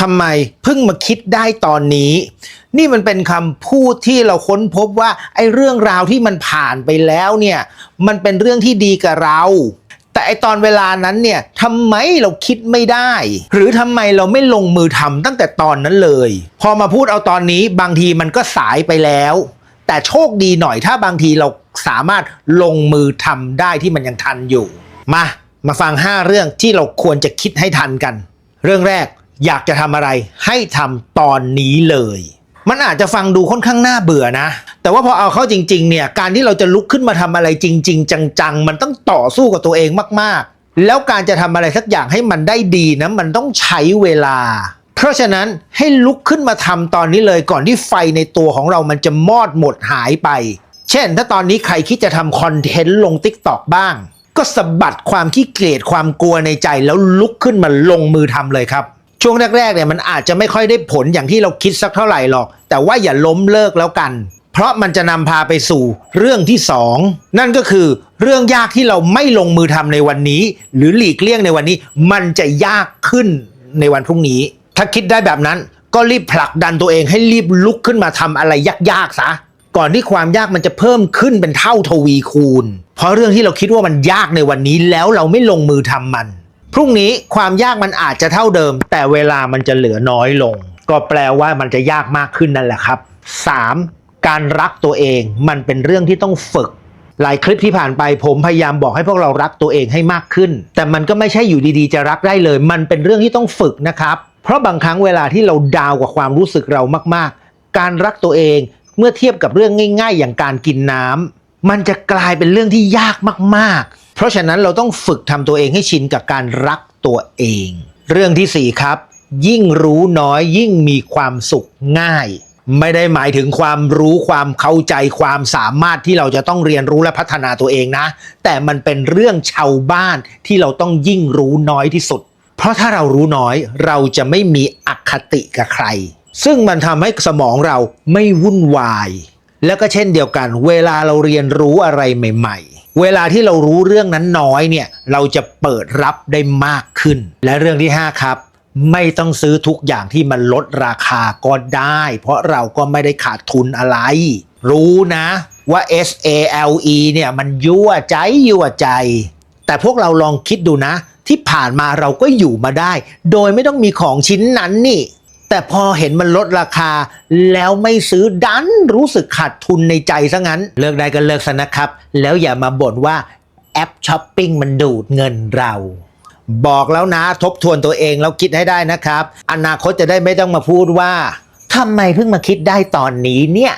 ทำไมเพิ่งมาคิดได้ตอนนี้ นี่มันเป็นคำพูดที่เราค้นพบว่าไอ้เรื่องราวที่มันผ่านไปแล้วเนี่ยมันเป็นเรื่องที่ดีกับเรา แต่ไอตอนเวลานั้นเนี่ยทำไมเราคิดไม่ได้ หรือทำไมเราไม่ลงมือทำตั้งแต่ตอนนั้นเลย พอมาพูดเอาตอนนี้บางทีมันก็สายไปแล้ว แต่โชคดีหน่อยถ้าบางทีเราสามารถลงมือทำได้ที่มันยังทันอยู่ มามาฟัง 5 เรื่องที่เราควรจะคิดให้ทันกัน เรื่องแรก อยากจะทำอะไรให้ทำตอนนี้เลย มันอาจจะฟังดูค่อนข้างน่าเบื่อนะ แต่ว่าพอเอาเข้าจริงๆเนี่ยการที่เราจะลุกขึ้นมาทำอะไรจริง ๆ จังๆ มันต้องต่อสู้กับตัวเองมากๆ แล้วการจะทำอะไรสักอย่างให้มันได้ดีนะมันต้องใช้เวลา เพราะฉะนั้นให้ลุกขึ้นมาทำตอนนี้เลยก่อนที่ไฟในตัวของเรามันจะมอดหมดหายไป เช่น ถ้าตอนนี้ใครคิดจะทำคอนเทนต์ลง t ิ k t o k บ้างก็สะบัดความขี้เกียจความกลัวในใจแล้วลุกขึ้นมาลงมือทำเลยครับ ช่วงแรกๆเนี่ยมันอาจจะไม่ค่อยได้ผลอย่างที่เราคิดสักเท่าไหร่หรอก แต่ว่าอย่าล้มเลิกแล้วกัน เพราะมันจะนำพาไปสู่เรื่องที่สองนั่นก็คือเรื่องยากที่เราไม่ลงมือทำในวันนี้ หรือหลีกเลี่ยงในวันนี้ มันจะยากขึ้นในวันพรุ่งนี้ ถ้าคิดได้แบบนั้นก็รีบผลักดันตัวเองให้รีบลุกขึ้นมาทำอะไรยากๆซะก่อนที่ความยากมันจะเพิ่มขึ้นเป็นเท่าทวีคูณ เพราะเรื่องที่เราคิดว่ามันยากในวันนี้แล้วเราไม่ลงมือทำมัน พรุ่งนี้ความยากมันอาจจะเท่าเดิม แต่เวลามันจะเหลือน้อยลง ก็แปลว่ามันจะยากมากขึ้นนั่นแหละครับ 3. การรักตัวเองมันเป็นเรื่องที่ต้องฝึก หลายคลิปที่ผ่านไปผมพยายามบอกให้พวกเรารักตัวเองให้มากขึ้น แต่มันก็ไม่ใช่อยู่ดีๆ จะรักได้เลย มันเป็นเรื่องที่ต้องฝึกนะครับ เพราะบางครั้งเวลาที่เราดาวกับความรู้สึกเรามากๆ การรักตัวเองเมื่อเทียบกับเรื่องง่าย ๆ อย่างการกินน้ำมันจะกลายเป็นเรื่องที่ยากมากๆ เพราะฉะนั้นเราต้องฝึกทำตัวเองให้ชินกับการรักตัวเอง เรื่องที่สี่ครับ ยิ่งรู้น้อยยิ่งมีความสุขง่าย ไม่ได้หมายถึงความรู้ความเข้าใจความสามารถที่เราจะต้องเรียนรู้และพัฒนาตัวเองนะ แต่มันเป็นเรื่องชาวบ้านที่เราต้องยิ่งรู้น้อยที่สุด เพราะถ้าเรารู้น้อยเราจะไม่มีอคติกับใคร ซึ่งมันทำให้สมองเราไม่วุ่นวาย แล้วก็เช่นเดียวกัน เวลาเราเรียนรู้อะไรใหม่ ๆ เวลาที่เรารู้เรื่องนั้นน้อยเนี่ยเราจะเปิดรับได้มากขึ้น และเรื่องที่ห้าครับ ไม่ต้องซื้อทุกอย่างที่มันลดราคาก็ได้ เพราะเราก็ไม่ได้ขาดทุนอะไร รู้นะว่า S A L E เนี่ยมันยั่วใจยั่วใจ แต่พวกเราลองคิดดูนะ ที่ผ่านมาเราก็อยู่มาได้ โดยไม่ต้องมีของชิ้นนั้นนี่ แต่พอเห็นมันลดราคา แล้วไม่ซื้อดันรู้สึกขาดทุนในใจซะงั้น เลิกได้ก็เลิกซะนะครับ แล้วอย่ามาบ่นว่าแอปช้อปปิ้งมันดูดเงินเรา บอกแล้วนะทบทวนตัวเองแล้วคิดให้ได้นะครับ อนาคตจะได้ไม่ต้องมาพูดว่าทำไมเพิ่งมาคิดได้ตอนนี้เนี่ย